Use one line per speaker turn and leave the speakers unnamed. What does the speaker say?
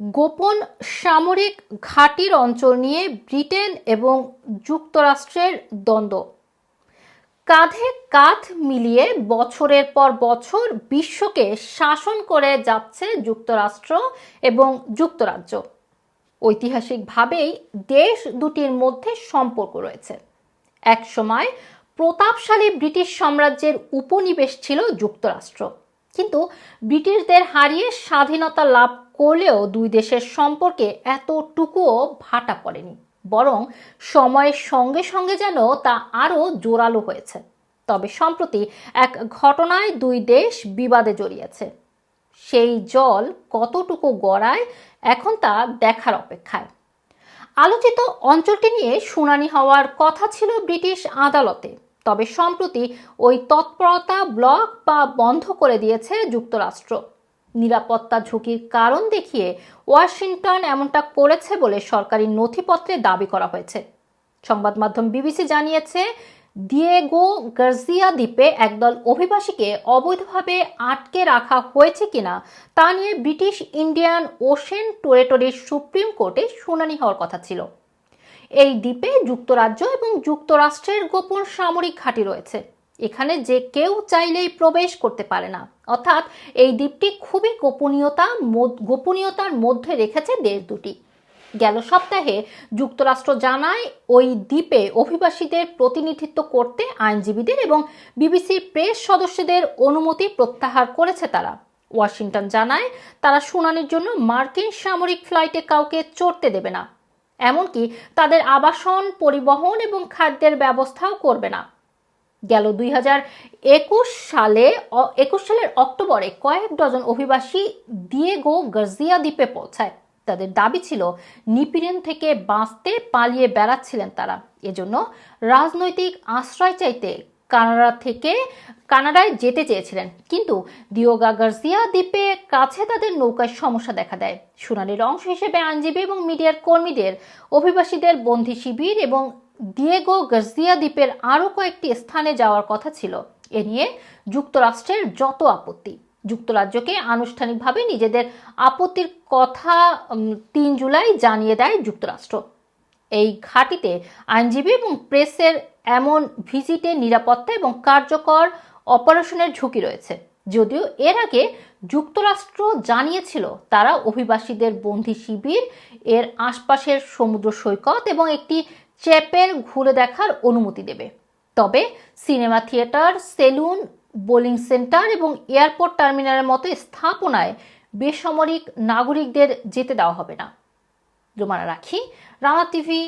গোপন সামরিক ঘাঁটির অঞ্চল নিয়ে ব্রিটেন এবং যুক্তরাষ্ট্রের দ্বন্দ্ব। কাঁধে কাঁধ মিলিয়ে বছরের পর বছর বিশ্বকে শাসন করে যাচ্ছে যুক্তরাষ্ট্র এবং যুক্তরাজ্য। ঐতিহাসিকভাবেই দেশ দুটির মধ্যে সম্পর্ক রয়েছে। একসময় প্রতাপশালী ব্রিটিশ সাম্রাজ্যের উপনিবেশ ছিল যুক্তরাষ্ট্র। কিন্তু ব্রিটিশদের হারিয়ে স্বাধীনতা লাভ করলেও দুই দেশের সম্পর্কে এতটুকুও ভাটা পড়েনি, বরং সময়ের সঙ্গে সঙ্গে যেন তা আরও জোরালো হয়েছে। তবে সম্প্রতি এক ঘটনায় দুই দেশ বিবাদে জড়িয়েছে। সেই জল কতটুকু গড়ায় এখন তা দেখার অপেক্ষায়। আলোচিত অঞ্চলটি নিয়ে শুনানি হওয়ার কথা ছিল ব্রিটিশ আদালতে। তবে সম্প্রতি ওই তৎপরতা ব্লক বা বন্ধ করে দিয়েছে যুক্তরাষ্ট্র। নিরাপত্তা ঝুঁকির কারণ দেখিয়ে ওয়াশিংটন এমনটা করেছে বলে সরকারি নথিপত্রে দাবি করা হয়েছে। সংবাদ মাধ্যম বিবিসি জানিয়েছে, দিয়েগো গার্জিয়া দ্বীপে একদল অভিবাসীকে অবৈধভাবে আটকে রাখা হয়েছে কিনা তা নিয়ে ব্রিটিশ ইন্ডিয়ান ওশেন টেরিটরির সুপ্রিম কোর্টে শুনানি হওয়ার কথা ছিল। এই দ্বীপে যুক্তরাজ্য এবং যুক্তরাষ্ট্রের গোপন সামরিক ঘাঁটি রয়েছে। এখানে যে কেউ চাইলেই প্রবেশ করতে পারে না। অর্থাৎ এই দ্বীপটি খুবই গোপনীয়তা গোপনীয়তার মধ্যে রেখেছে দেশ দুটি। গেল সপ্তাহে যুক্তরাষ্ট্র জানায়, ওই দ্বীপে অভিবাসীদের প্রতিনিধিত্ব করতে আইনজীবীদের এবং বিবিসির প্রেস সদস্যদের অনুমতি প্রত্যাহার করেছে তারা। ওয়াশিংটন জানায়, তারা শুনানির জন্য মার্কিন সামরিক ফ্লাইটে কাউকে চড়তে দেবে না। এমনকি তাদের আবাসন, পরিবহন এবং খাদ্যের ব্যবস্থাও করবে না। গেল দুই হাজার একুশ সালে একুশ সালের অক্টোবরে কয়েক ডজন অভিবাসী দিয়েগো গার্জিয়া দ্বীপে পৌঁছায়। তাদের দাবি ছিল নিপীড়ন থেকে বাঁচতে পালিয়ে বেড়াচ্ছিলেন তারা। এজন্য রাজনৈতিক আশ্রয় চাইতে কানাডা থেকে কানাডায় যেতে চেয়েছিলেন। কিন্তু দিওগা গার্জিয়া দ্বীপে কাছে তাদের নৌকায় সমস্যা দেখা দেয়। শুনানির অংশ হিসেবে আইনজীবী এবং মিডিয়ার কর্মীদের, অভিবাসীদের বন্দি শিবির এবং দিয়েগো গার্জিয়া দ্বীপের আরও কয়েকটি স্থানে যাওয়ার কথা ছিল। এ নিয়ে যুক্তরাষ্ট্রের যত আপত্তি। যুক্তরাজ্যকে আনুষ্ঠানিকভাবে নিজেদের আপত্তির কথা তিন জুলাই জানিয়ে দেয় যুক্তরাষ্ট্র। এই ঘাঁটিতে আইনজীবী এবং প্রেসের এমন ভিজিটে নিরাপত্তা এবং কার্যকর অপারেশনের ঝুঁকি রয়েছে। যদিও এর আগে যুক্তরাষ্ট্র জানিয়েছিল তারা অভিবাসীদের বন্দি শিবির, এর আশপাশের সমুদ্র সৈকত এবং একটি চ্যাপেল ঘুরে দেখার অনুমতি দেবে। তবে cinema theatre, salon, bowling centre এবং এয়ারপোর্ট টার্মিনালের মতো স্থাপনায় বেসামরিক নাগরিকদের যেতে দেওয়া হবে না। রোমানা রাখি। রানা টিভি